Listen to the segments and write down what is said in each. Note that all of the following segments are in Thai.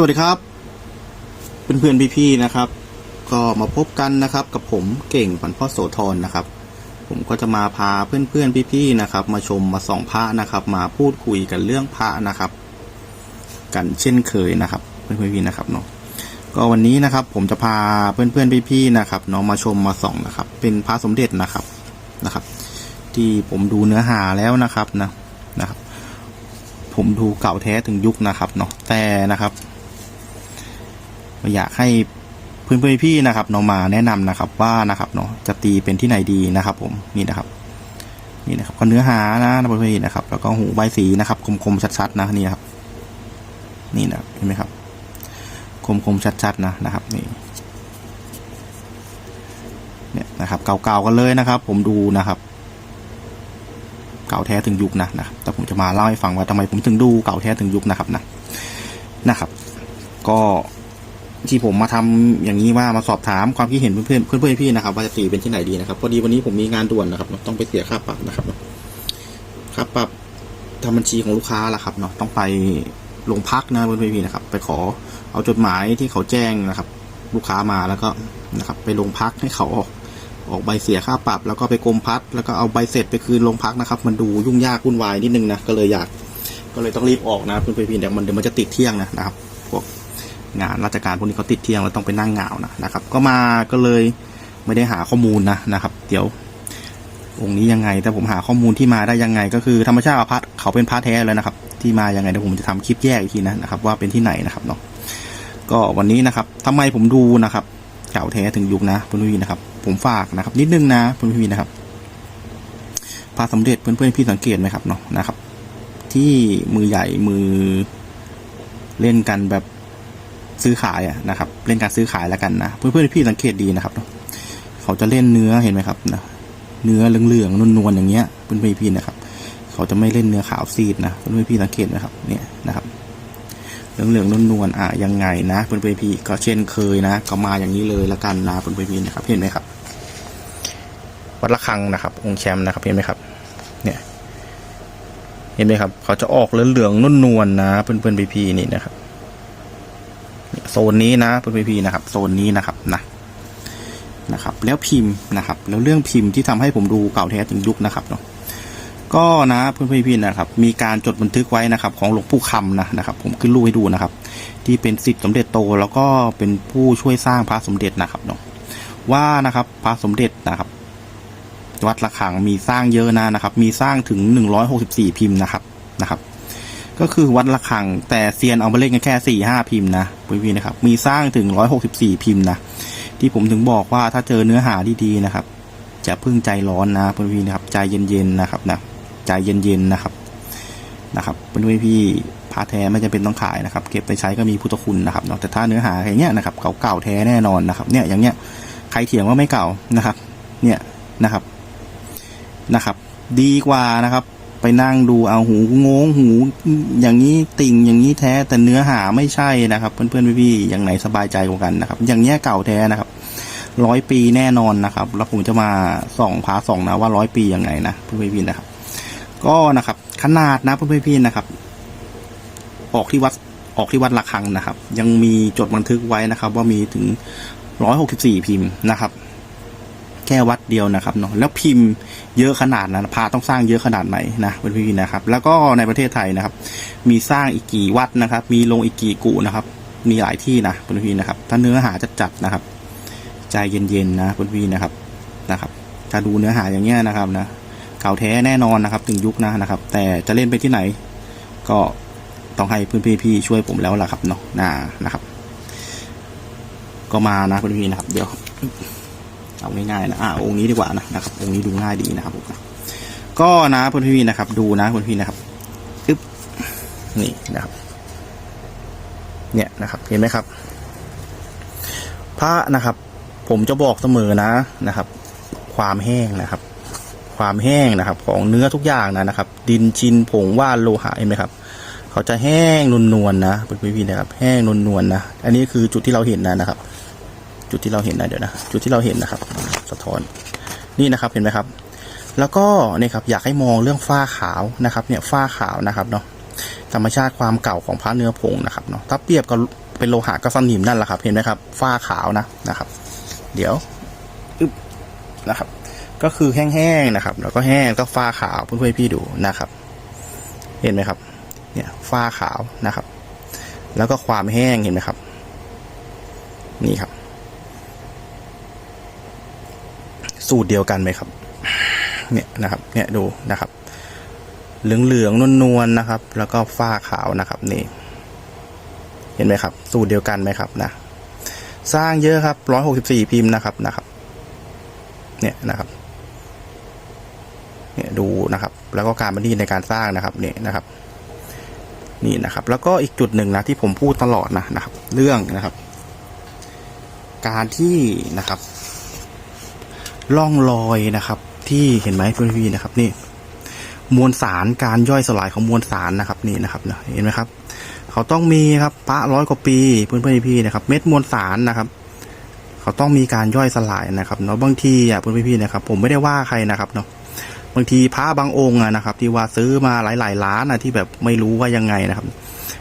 สวัสดีครับ เพื่อนๆพี่ๆนะครับ ก็มาพบกันนะครับ กับผมเก่งปันพ่อโสธรนะครับ ผมก็จะมาพาเพื่อนๆพี่ๆนะครับ มาชมมาส่องพระนะครับ มาพูดคุยกันเรื่องพระนะครับ กันเช่นเคยนะครับ เพื่อนๆพี่ๆนะครับเนาะก็วันนี้นะครับ ผมจะพาเพื่อนๆพี่ๆนะครับเนาะมาชมมาส่องนะครับ เป็นพระสมเด็จนะครับนะครับ ที่ผมดูเนื้อหาแล้วนะครับนะนะครับ ผมดูเก่าแท้ถึงยุคนะครับเนาะแต่นะครับ อยากให้เพื่อนๆพี่ๆนพี่นะครับเนาะมาแนะนำนะครับว่านะครับเนาะจะตีเป็นที่ไหนดีนะครับ ผมนี่นะครับ นี่นะครับก็เนื้อหานะเพื่อนๆนนะครับ แล้วก็หูใบสีนะครับคมๆชัดๆนะนี่นะครับ นี่นะเห็นไหมครับคมๆชัดๆนะนะครับนี่เนี่ยนะครับเก่าๆกันเลยนะครับ ผมดูนะครับเก่าแท้ถึงยุคนะนะครับแต่ผมจะมาเล่าให้ฟังว่าทำไมผมถึงดูเก่าแท้ถึงยุคนะครับนะนะครับ ก็ ที่ผมมาทำอย่างนี้ว่ามาสอบถามความคิดเห็นเพื่อนเพื่อนๆพี่นะครับว่าจะตีเป็นที่ไหนดีนะครับพอดีวันนี้ผมมีงานด่วนนะครับต้องไปเสียค่าปรับนะครับค่าปรับทำบัญชีของลูกค้าละครับเนาะต้องไปโรงพักนะเพื่อนๆพี่นะครับ ไปขอเอาจดหมายที่เขาแจ้งนะครับ ลูกค้ามาแล้วก็นะครับ ไปโรงพักให้เขาออกออกใบเสียค่าปรับ แล้วก็ไปกรมพัดแล้วก็เอาใบเสร็จไปคืนโรงพักนะครับ มันดูยุ่งยากวุ่นวายนิดนึงนะก็เลยอยาก ก็เลยต้องรีบออกนะเพื่อนๆพี่เดี๋ยวมันเดี๋ยวมันจะติดเที่ยงนะนะครับพวก งานราชการพวกนี้เขาติดเที่ยงแล้วต้องไปนั่งเหงานะนะครับ ก็มาก็เลยไม่ได้หาข้อมูลนะนะครับ เดี๋ยวองค์นี้ยังไง แต่ผมหาข้อมูลที่มาได้ยังไง ก็คือธรรมชาติอาพัดเขาเป็นพระแท้เลยนะครับ ที่มายังไงเดี๋ยวผมจะทำคลิปแยกอีกทีนะนะครับว่าเป็นที่ไหนนะครับเนาะก็วันนี้นะครับทำไมผมดูนะครับเก่าแท้ถึงยุคนะพื่นพี่นะครับ ผมฝากนะครับ นิดนึงนะพื่นพี่นะครับพระสมเด็จเพื่อนๆพี่สังเกตไหมครับเนาะนะครับ ที่มือใหญ่มือเล่นกันแบบ ซื้อขายอะนะครับเล่นการซื้อขายแล้วกันนะเพื่อนๆพี่สังเกตดีนะครับ เขาจะเล่นเนื้อเห็นไหมครับนะเนื้อเหลืองๆนวลๆอย่างเงี้ยเพื่อนๆพี่นะครับ เขาจะไม่เล่นเนื้อขาวซีดนะเพื่อนๆพี่สังเกตไหมครับเนี่ยนะครับเหลืองๆนวลๆอะยังไงนะเพื่อนๆพี่ก็เช่นเคยนะ ก็มาอย่างนี้เลยละกันนะเพื่อนๆพี่นะครับเห็นไหมครับ วัดระฆังนะครับ องค์แชมป์นะครับเห็นไหมครับ เนี่ยเห็นไหมครับ เขาจะออกเหลืองๆนวลๆนะ เพื่อนๆพี่ๆนี่นะครับ โซนนี้นะเพื่อนๆพี่นะครับ โซนนี้นะครับนะนะครับ แล้วพิมพ์นะครับ แล้วเรื่องพิมพ์ที่ทำให้ผมดูเก่าแท้ถึงยุคนะครับเนาะก็นะเพื่อนๆพี่นะครับ มีการจดบันทึกไว้นะครับ ของหลวงปู่คำนะนะครับ ผมขึ้นรูปให้ดูนะครับ ที่เป็นสิทธิสมเด็จโต แล้วก็เป็นผู้ช่วยสร้างพระสมเด็จนะครับเนาะว่านะครับพระสมเด็จนะครับวัดระฆังมีสร้างเยอะนะนะครับ มีสร้างถึง164พิมพ์นะครับนะครับ ก็คือวัดระฆัง แต่เซียนเอามาเล่นกันแค่4 5พิมพ์นะพี่ๆนะครับ มีสร้างถึง164พิมพ์นะที่ผมถึงบอกว่าถ้าเจอเนื้อหาดีๆนะครับจะพึ่งใจร้อนนะพี่ๆนะครับ ใจเย็นๆนะครับนะใจเย็นๆนะครับนะครับพื่อนพี่ๆพาแท้ไม่จำเป็นต้องขายนะครับ เก็บไปใช้ก็มีพุทธคุณนะครับเนาะแต่ถ้าเนื้อหาอย่างเงี้ยนะครับเก่าๆแท้แน่นอนนะครับ เนี่ยอย่างเงี้ยใครเถียงว่าไม่เก่านะครับ เนี่ยนะครับนะครับ ดีกว่านะครับ ไปนั่งดูเอาหูงงหู อย่างนี้ติ่งอย่างนี้แท้แต่เนื้อหาไม่ใช่นะครับ เพื่อนๆพี่ๆอย่างไหนสบายใจกว่ากันนะครับ อย่างเนี้ยเก่าแท้นะครับร้อยปีแน่นอนนะครับ แล้วผมจะมาส่องพาส่องนะว่าร้อยปียังไงนะเพื่อนๆพี่ๆนะครับ ก็นะครับ ขนาดนะเพื่อนๆพี่ๆนะครับ ออกที่วัดออกที่วัดระฆังนะครับ ยังมีจดบันทึกไว้นะครับ ว่ามีถึงร้อยหกสิบสี่พิมพ์นะครับ แค่วัดเดียวนะครับเนาะแล้วพิมพ์เยอะขนาดนั้นพาต้องสร้างเยอะขนาดไหนนะเพื่อนพี่ๆนะครับ แล้วก็ในประเทศไทยนะครับ มีสร้างอีกกี่วัดนะครับ มีลงอีกกี่กุนะครับ มีหลายที่นะเพื่อนพี่ๆนะครับ ถ้าเนื้อหาจัดนะครับ ใจเย็นๆนะเพื่อนพี่ๆนะครับนะครับ ถ้าดูเนื้อหาอย่างเงี้ยนะครับนะเก่าแท้แน่นอนนะครับถึงยุคนะนะครับ แต่จะเล่นไปที่ไหน ก็ต้องให้เพื่อนพี่ๆช่วยผมแล้วล่ะครับเนาะนะนะครับ ก็มานะเพื่อนพี่ๆนะครับ เดี๋ยว เอาง่ายๆนะอ่าองค์นี้ดีกว่านะนะครับองค์นี้ดูง่ายดีนะครับผมก็นะเพื่อนพี่นะครับดูนะเพื่อนพี่นะครับอึ๊บนี่นะครับ เนี่ยนะครับเห็นไหมครับ พระนะครับ ผมจะบอกเสมอนะนะครับ ความแห้งนะครับ ความแห้งนะครับ ของเนื้อทุกอย่างนะนะครับ ดินชินผงว่านโลหะเห็นไหมครับเขาจะแห้งนวลๆนะเพื่อนพี่นะครับ แห้งนวลๆนะอันนี้คือจุดที่เราเห็นนะนะครับ จุดที่เราเห็นนะเดี๋ยวนะจุดที่เราเห็นนะครับ สะท้อนนี่นะครับเห็นไหมครับ แล้วก็เนี่ยครับอยากให้มองเรื่องฝ้าขาวนะครับ เนี่ยฝ้าขาวนะครับเนาะธรรมชาติความเก่าของพระเนื้อผงนะครับเนาะถ้าเปรียบกับเป็นโลหะก็สนิมนั่นแหละครับเห็นไหมครับฝ้าขาวนะนะครับ เดี๋ยวอึบนะครับ ก็คือแห้งๆนะครับ แล้วก็แห้งก็ฝ้าขาวเพื่อนๆพี่ดูนะครับ เห็นไหมครับ เนี่ยฝ้าขาวนะครับ แล้วก็ความแห้งเห็นไหมครับ นี่ครับ สูตรเดียวกันไหมครับ เนี่ยนะครับ เนี่ยดูนะครับ เหลืองเหลืองนวลนวลๆนะครับ แล้วก็ฝ้าขาวนะครับนี่ เห็นไหมครับ สูตรเดียวกันไหมครับนะสร้างเยอะครับร้อยหกสิบสี่พิมพ์นะครับนะครับ เนี่ยนะครับเนี่ยดูนะครับ แล้วก็การบันทีในการสร้างนะครับเนี่ยนะครับ นี่นะครับ แล้วก็อีกจุดหนึ่งนะที่ผมพูดตลอดนะนะครับ เรื่องนะครับ การที่นะครับ ล่องรอยนะครับ ที่เห็นไหมเพื่อนพี่นะครับนี่ มวลสารการย่อยสลายของมวลสารนะครับนี่นะครับเห็นไหมครับ เขาต้องมีครับพระร้อยกว่าปีเพื่อนเพื่อนพี่นะครับ เม็ดมวลสารนะครับ เขาต้องมีการย่อยสลายนะครับเนาะบางทีอะเพื่อนพี่นะครับ ผมไม่ได้ว่าใครนะครับเนาะบางทีพระบางองค์นะครับ ที่ว่าซื้อมาหลายๆล้านอะที่แบบไม่รู้ว่ายังไงนะครับ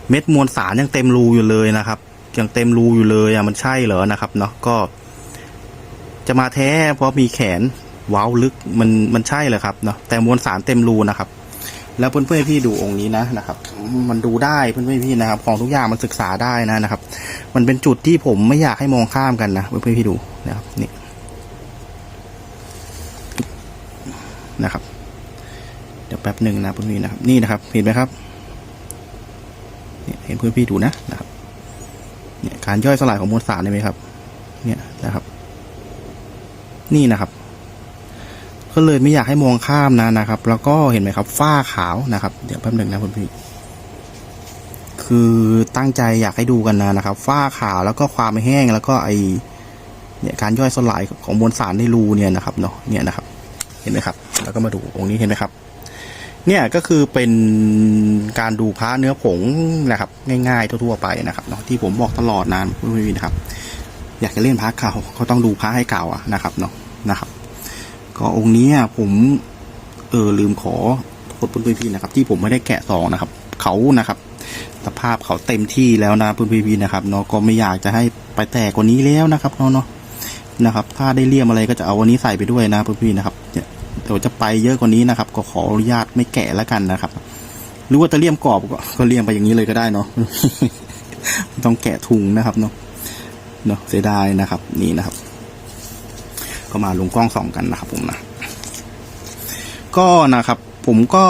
เม็ดมวลสารยังเต็มรูอยู่เลยนะครับยังเต็มรูอยู่เลยอะมันใช่เหรอนะครับเนาะก็ จะมาแท้เพราะมีแขนว้าวลึกมันมันใช่เหรอครับเนาะแต่มวลสารเต็มรูนะครับ แล้วเพื่อนเพื่อนพี่ดูองค์นี้นะนะครับ มันดูได้เพื่อนเพื่อนพี่นะครับ ของทุกอย่างมันศึกษาได้นะนะครับ มันเป็นจุดที่ผมไม่อยากให้มองข้ามกันนะเพื่อนเพื่อนพี่ดูนะครับนี่นะครับ เดี๋ยวแป๊บหนึ่งนะเพื่อนพี่นะครับ นี่นะครับ เห็นไหมครับเนี่ยเห็นเพื่อนพี่ดูนะนะครับ เนี่ยการย่อยสลายของมวลสารเห็นไหมครับ เนี่ยนะครับ นี่นะครับ ก็เลยไม่อยากให้มองข้ามนะนะครับ แล้วก็เห็นไหมครับฝ้าขาวนะครับ เดี๋ยวแป๊บหนึ่งนะคุณพี่ คือตั้งใจอยากให้ดูกันนะนะครับฝ้าขาวแล้วก็ความแห้งแล้วก็ไอเนี่ยการย่อยสลายของมวลสารในรูเนี่ยนะครับเนาะเนี่ยนะครับ เห็นไหมครับ แล้วก็มาดูองค์นี้เห็นไหมครับ เนี่ยก็คือเป็นการดูพระเนื้อผงนะครับ ง่ายๆทั่วๆไปนะครับเนาะที่ผมบอกตลอดนานคุณพี่นะครับ อยากจะเล่นพระเก่าก็ต้องดูพระให้เก่าอะนะครับเนาะนะครับ ก็องค์นี้ผมเออลืมขอโทษเพื่อนพี่ๆนะครับ ที่ผมไม่ได้แกะซองนะครับ เขานะครับสภาพเขาเต็มที่แล้วนะเพื่อนพี่ๆนะครับเนาะก็ไม่อยากจะให้ไปแตกกว่านี้แล้วนะครับเนาะเนาะนะครับ ถ้าได้เลี่ยมอะไรก็จะเอาวันนี้ใส่ไปด้วยนะเพื่อนพี่ๆนะครับเนี่ยเดี๋ยวจะไปเยอะกว่านี้นะครับ ก็ขออนุญาตไม่แกะแล้วกันนะครับหรือว่าจะเลี่ยมกรอบก็ก็เลี่ยมไปอย่างนี้เลยก็ได้เนาะไม่ต้องแกะถุงนะครับเนาะ เนาะเสียดายนะครับ นี่นะครับ ก็มาลงกล้องส่องกันนะครับผมนะก็นะครับ ผมก็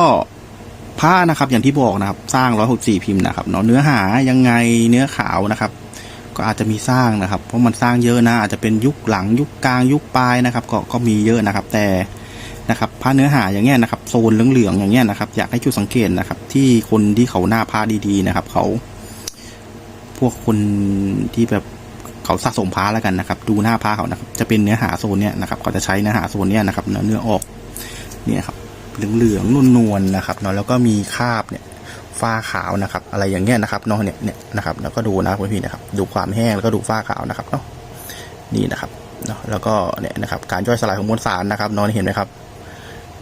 ผ้านะครับ อย่างที่บอกนะครับ สร้างร้อยหกสี่พิมพ์นะครับเนาะเนื้อหายังไงเนื้อขาวนะครับ ก็อาจจะมีสร้างนะครับ เพราะมันสร้างเยอะนะ อาจจะเป็นยุคหลังยุคกลางยุคปลายนะครับ ก็ก็มีเยอะนะครับ แต่นะครับผ้าเนื้อหาอย่างเงี้ยนะครับโซนเหลืองๆอย่างเงี้ยนะครับ อยากให้จุดสังเกตนะครับ ที่คนที่เขาหน้าผ้าดีๆนะครับ เขา พวกคนที่แบบ เขาสะสมผ้าแล้วกันนะครับ ดูหน้าผ้าเขานะครับ จะเป็นเนื้อหาโซนเนี้ยนะครับเขาจะใช้เนื้อหาโซนเนี้ยนะครับเนื้อเนื้อออกเนี่ยครับเหลืองๆนวลๆนะครับเนาะแล้วก็มีคราบเนี่ยฝ้าขาวนะครับ อะไรอย่างเงี้ยนะครับเนาะเนี่ยเนี่ยนะครับ แล้วก็ดูนะเพื่อนพี่นะครับ ดูความแห้งแล้วก็ดูฝ้าขาวนะครับเนาะนี่นะครับเนาะแล้วก็เนี่ยนะครับ การย่อยสลายของมวลสารนะครับเนอนเห็นไหมครับ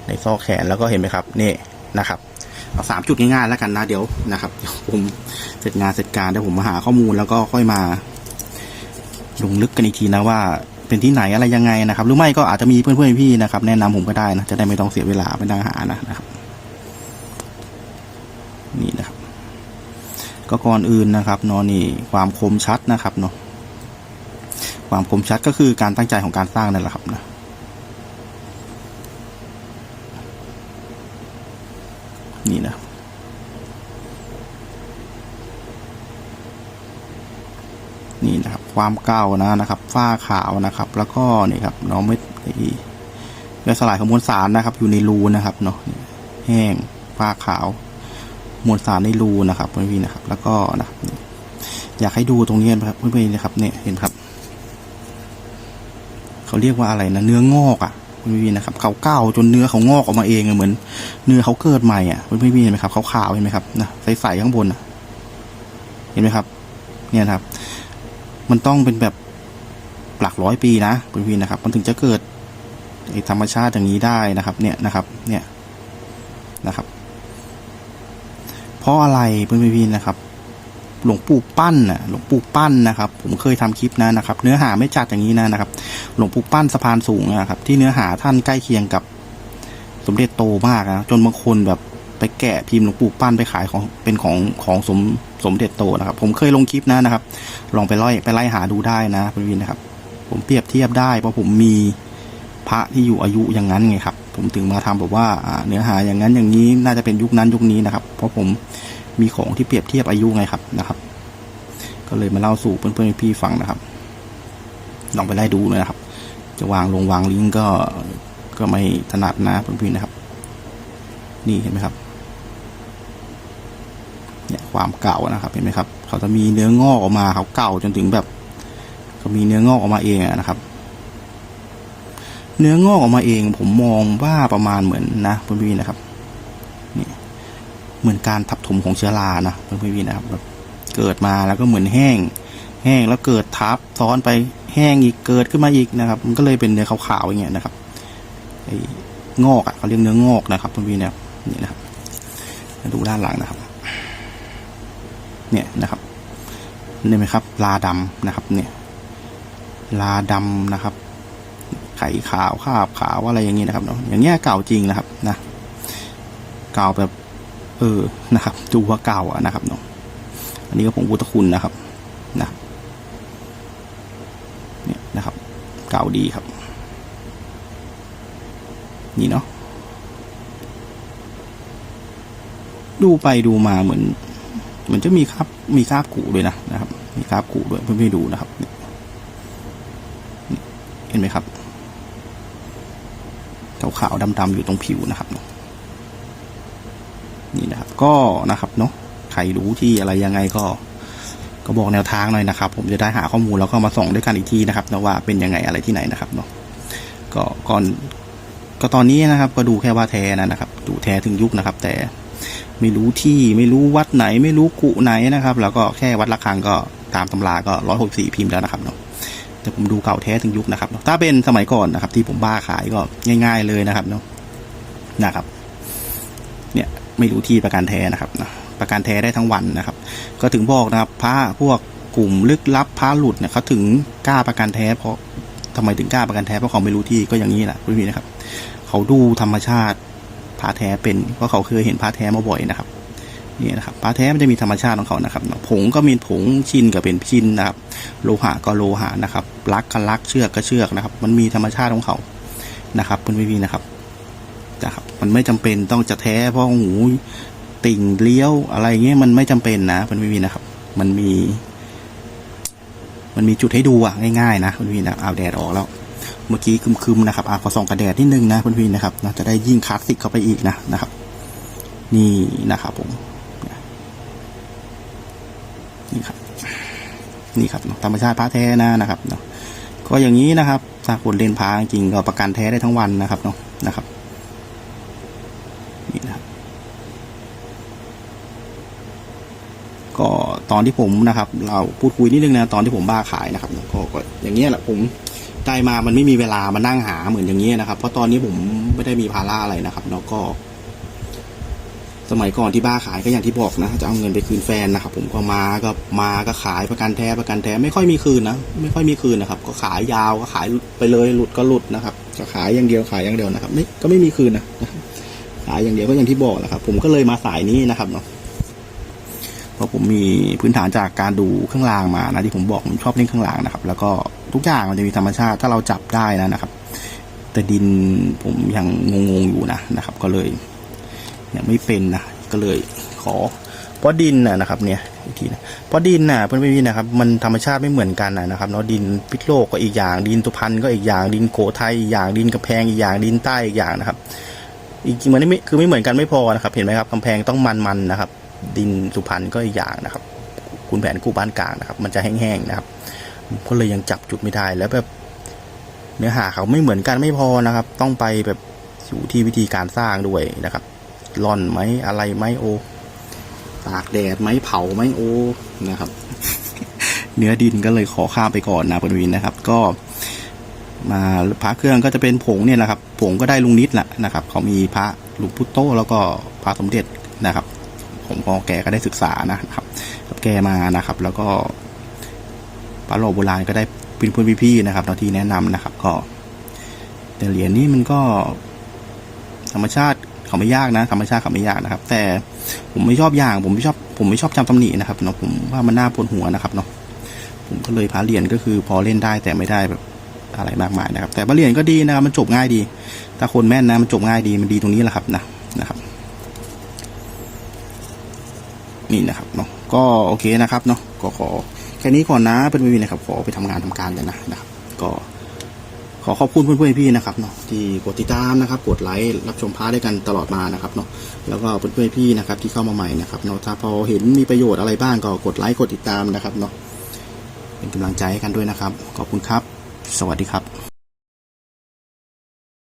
ในซอกแขนแล้วก็เห็นไหมครับนี่นะครับเอาสามจุดง่ายๆแล้วกันนะเดี๋ยวนะครับเดี๋ยวผมเสร็จงานเสร็จการเดี๋ยวผมมาหาข้อมูลแล้วก็ค่อยมา ลงลึกกันอีกทีนะว่าเป็นที่ไหนอะไรยังไงนะครับ หรือไม่ก็อาจจะมีเพื่อนๆพี่นะครับ แนะนำผมก็ได้นะจะได้ไม่ต้องเสียเวลาไปนั่งหานะนะครับ นี่นะครับก็ก่อนอื่นนะครับเนอะนี่ความคมชัดนะครับเนาะความคมชัดก็คือการตั้งใจของการสร้างนั่นแหละครับนะนี่นะ นี่นะ ความเก่านะนะครับ ฝ้าขาวนะครับ แล้วก็นี่ครับเน้องไม่เนื้อสลายของมวลสารนะครับ อยู่ในรูนะครับเนาะแห้งฝ้าขาว มวลสารในรูนะครับเพื่อนพี่นะครับ แล้วก็นะอยากให้ดูตรงนี้นะครับเพื่อนพี่นะครับเนี่ยเห็นครับเขาเรียกว่าอะไรนะเนื้องอกอะเพื่อนพี่นะครับเขาเก่าจนเนื้อเขางอกออกมาเองเหมือน เนื้อเขาเกิดใหม่อะเพื่อนพี่เห็นไหมครับขาวๆเห็นไหมครับนะใสๆข้างบนอะ เห็นไหมครับ เนี่ยครับ มันต้องเป็นแบบหลักร้อยปีนะเพื่พี่นะครับ มันถึงจะเกิดธรรมชาติอย่างนี้ได้นะครับ เนี่ยนะครับ เนี่ยนะครับ เพราะอะไรเพื่อนพี่นะครับ หลวงปู่ปั้นน่ะ หลวงปู่ปั้นนะครับ ผมเคยทำคลิปนะนะครับ เนื้อหาไม่จัดอย่างนี้นะนะครับ หลวงปู่ปั้นสะพานสูงนะครับ ที่เนื้อหาท่านใกล้เคียงกับสมเด็จโตมากนะจนบางคนแบบ ไปแกะพิมพ์หลวงปู่ปั้นไปขายของเป็นของของสมสมเด็จโตนะครับ ผมเคยลงคลิปนะนะครับ ลองไปไล่ไปไล่หาดูได้นะคุณวินนะครับ ผมเปรียบเทียบได้เพราะผมมีพระที่อยู่อายุอย่างนั้นไงครับ ผมถึงมาทำแบบว่าเนื้อหาอย่างนั้นอย่างนี้น่าจะเป็นยุคนั้นยุคนี้นะครับ เพราะผมมีของที่เปรียบเทียบอายุไงครับนะครับ ก็เลยมาเล่าสู่เพื่อนๆพี่ฟังนะครับ ลองไปไล่ดูนะครับ จะวางลงวางลิงก์ก็ก็ไม่ถนัดนะเพื่อนๆนะครับ นี่เห็นไหมครับ เนี่ยความเก่านะครับเห็นไหมครับ เขาจะมีเนื้องอกออกมาเขาเก่าจนถึงแบบเขามีเนื้องอกออกมาเองนะครับ เนื้องอกออกมาเอง ผมมองว่าประมาณเหมือนนะเพื่อนพี่นะครับนี่เหมือนการทับถมของเชื้อรานะเพื่อนพี่นะครับแบบเกิดมาแล้วก็เหมือนแห้ง แห้งแล้วเกิดทับซ้อนไปแห้งอีกเกิดขึ้นมาอีกนะครับ มันก็เลยเป็นเนื้อขาวๆอย่างเงี้ยนะครับไอ้งอกอะเขาเรียกเนื้องอกนะครับเพื่อนพี่นะครับนี่นะครับมาดูด้านหลังนะครับ เนี่ยนะครับเห็นไหมครับลาดำนะครับเนี่ยลาดำนะครับ ไข่ขาวคราบขาวอะไรอย่างนี้นะครับเนาะอย่างเงี้ยเก่าจริงนะครับนะเก่าแบบ เออนะครับดูว่าเก่าอะนะครับเนาะอันนี้ก็ผงพุทธคุณนะครับนะเนี่ยนะครับ เก่าดีครับ นี่เนาะดูไปดูมาเหมือน มือนจะมีคราบมีคราบกูด้วยนะนะครับ มีคราบกูด้วยเพื่อนๆดูนะครับเห็นไหมครับขาวๆดำๆอยู่ตรงผิวนะครับ นี่นะครับ ก็นะครับเนาะใครรู้ที่อะไรยังไงก็ ก็บอกแนวทางหน่อยนะครับ ผมจะได้หาข้อมูลแล้วก็มาส่องด้วยกันอีกทีนะครับนะว่าเป็นยังไงอะไรที่ไหนนะครับเนาะก็ก่อนก็ตอนนี้นะครับ ก็ดูแค่ว่าแท้นะนะครับ ดูแท้ถึงยุคนะครับ แต่ ไม่รู้ที่ไม่รู้วัดไหน ไม่รู้กุไหนนะครับ แล้วก็แค่วัดระฆังก็ตามตำราก็ร้อยหกสี่พิมพ์แล้วนะครับเนาะแต่ผมดูเก่าแท้ถึงยุคนะครับ ถ้าเป็นสมัยก่อนนะครับ ที่ผมบ้าขายก็ง่าย ๆเลยนะครับเนาะนะครับ เนี่ยไม่รู้ที่ประกันแท้นะครับนะประกันแท้ได้ทั้งวันนะครับ ก็ถึงบอกนะครับพระพวกกลุ่มลึกลับพระหลุดเนี่ยเขาถึงกล้าประกันแท้เพราะทำไมถึงกล้าประกันแท้เพราะเขาไม่รู้ที่ก็อย่างนี้แหละพี่นะครับ เขาดูธรรมชาติ ระแท้เป็นเพราะเขาเคยเห็นพระแท้มาบ่อยนะครับนี่นะครับพระแท้มันจะมีธรรมชาติของเขานะครับ ผงก็มีผงชินก็เป็นชินนะครับ โลหะก็โลหะนะครับลักก็ลักเชือกก็เชือกนะครับ มันมีธรรมชาติของเขานะครับคุณพี่นะครับนะครับ มันไม่จำเป็นต้องจะแท้เพราะหูติ่งเลี้ยวอะไรเงี้ยมันไม่จำเป็นนะคุณพี่นะครับ มันมี มันมีจุดให้ดูอะง่ายๆนะคุณพี่นะเอาแดดออกแล้ว เมื่อกี้คึมๆนะครับอาขอส่องกระแดดนิดนึงนะคุณพี่นะครับนะจะได้ยิ่งคลาสสิกเข้าไปอีกนะนะครับ นี่นะครับผมนี่ครับนี่ครับธรรมชาติพระแท้นะนะครับเนาะก็อย่างนี้นะครับถ้าคนเล่นพระจริงก็ประกันแท้ได้ทั้งวันนะครับเนาะนะครับนี่นะครับ ก็ตอนที่ผมนะครับ เราพูดคุยนิดนึงนะตอนที่ผมบ้าขายนะครับก็ก็อย่างเงี้ยแหละผม ได้มามันไม่มีเวลามานั่งหาเหมือนอย่างเงี้นะครับ เพราะตอนนี้ผมไม่ได้มีภาระอะไรนะครับแล้วก็ สมัยก่อนที่บ้าขายก็อย่างที่บอกนะจะเอาเงินไปคืนแฟนนะครับ ผมก็มาก็มาก็ขายประกันแท้ประกันแท้ไม่ค่อยมีคืนนะไม่ค่อยมีคืนนะครับ ก็ขายยาวก็ขายไปเลยหลุดก็หลุดนะครับก็ขายอย่างเดียวขายอย่างเดียวนะครับไม่ก็ไม่มีคืนนะขายอย่างเดียวก็อย่างที่บอกแหละครับ ผมก็เลยมาสายนี้นะครับเนาะเพราะผมมีพื้นฐานจากการดูเครื่องรางมานะที่ผมบอกผมชอบเล่นเครื่องรางนะครับ แล้วก็ ทุกอย่างมันจะมีธรรมชาติ ถ้าเราจับได้นะนะครับ แต่ดินผมยังงงๆอยู่นะนะครับ ก็เลยยังไม่เป็นนะก็เลยขอเพราะดินนะนะครับ เนี่ยอีกทีนะเพราะดินน่ะเพื่อนพี่นะครับ มันธรรมชาติไม่เหมือนกันนะครับเนาะดินพิษโลกก็อีกอย่าง ดินตุพันก็อีกอย่าง ดินโขทัยอีกอย่างดินกระแพงอีกอย่างดินใต้อีกอย่างนะครับ อีกมันไม่คือไม่เหมือนกันไม่พอนะครับ เห็นไหมครับกำแพงต้องมันๆนะครับ ดินสุพรรณก็อีกอย่างนะครับคุณแผนกู้บ้านกลางนะครับ มันจะแห้งๆนะครับ ก็เลยยังจับจุดไม่ได้แล้วแบบเนื้อหาเขาไม่เหมือนกันไม่พอนะครับ ต้องไปแบบอยู่ที่วิธีการสร้างด้วยนะครับร่อนไหมอะไรไหมโอตากแดดไหมเผาไหมโอนะครับ เนื้อดินก็เลยขอข้ามไปก่อนนะปนวินนะครับ ก็ มาพระเครื่องก็จะเป็นผงเนี่ยนะครับ ผงก็ได้ลุงนิดแหละนะครับ เขามีพระหลวงพุทโตแล้วก็พระสมเด็จนะครับ ผมพอแกก็ได้ศึกษานะครับแกมานะครับ แล้วก็ ปลาโลโบราณก็ได้เป็นพื่อนพี่ๆนะครับเนาะที่แนะนำนะครับ ก็ แต่เหรียญนี่มันก็ ธรรมชาติเขาไม่ยากนะ ธรรมชาติเขาไม่ยากนะครับ แต่ผมไม่ชอบอย่าง ผมไม่ชอบ ผมไม่ชอบจำตำหนินะครับเนาะผมว่ามันน่าปวดหัวนะครับเนาะผมก็เลยพาเหรียญก็คือ พอเล่นได้แต่ไม่ได้แบบอะไรมากมายนะครับ แต่พาเหรียญก็ดีนะครับมันจบง่ายดี ถ้าคนแม่นนะมันจบง่ายดีมันดีตรงนี้แหละครับนะนะครับ นี่นะครับเนาะก็โอเคนะครับเนาะก็ขอ ค่นี้ก่อนนะเป็นวีนะครับขอไปทำงานทำการกันนะนะครับ ก็ขอขอบคุณเพื่อนๆพี่นะครับเนาะที่กดติดตามนะครับ กดไลค์รับชมพาร์ทด้วยกันตลอดมานะครับเนาะแล้วก็เพื่อนๆพี่นะครับที่เข้ามาใหม่นะครับเนาะถ้าพอเห็นมีประโยชน์อะไรบ้างก็กดไลค์กดติดตามนะครับเนาะเป็นกำลังใจให้กันด้วยนะครับ ขอบคุณครับ สวัสดีครับ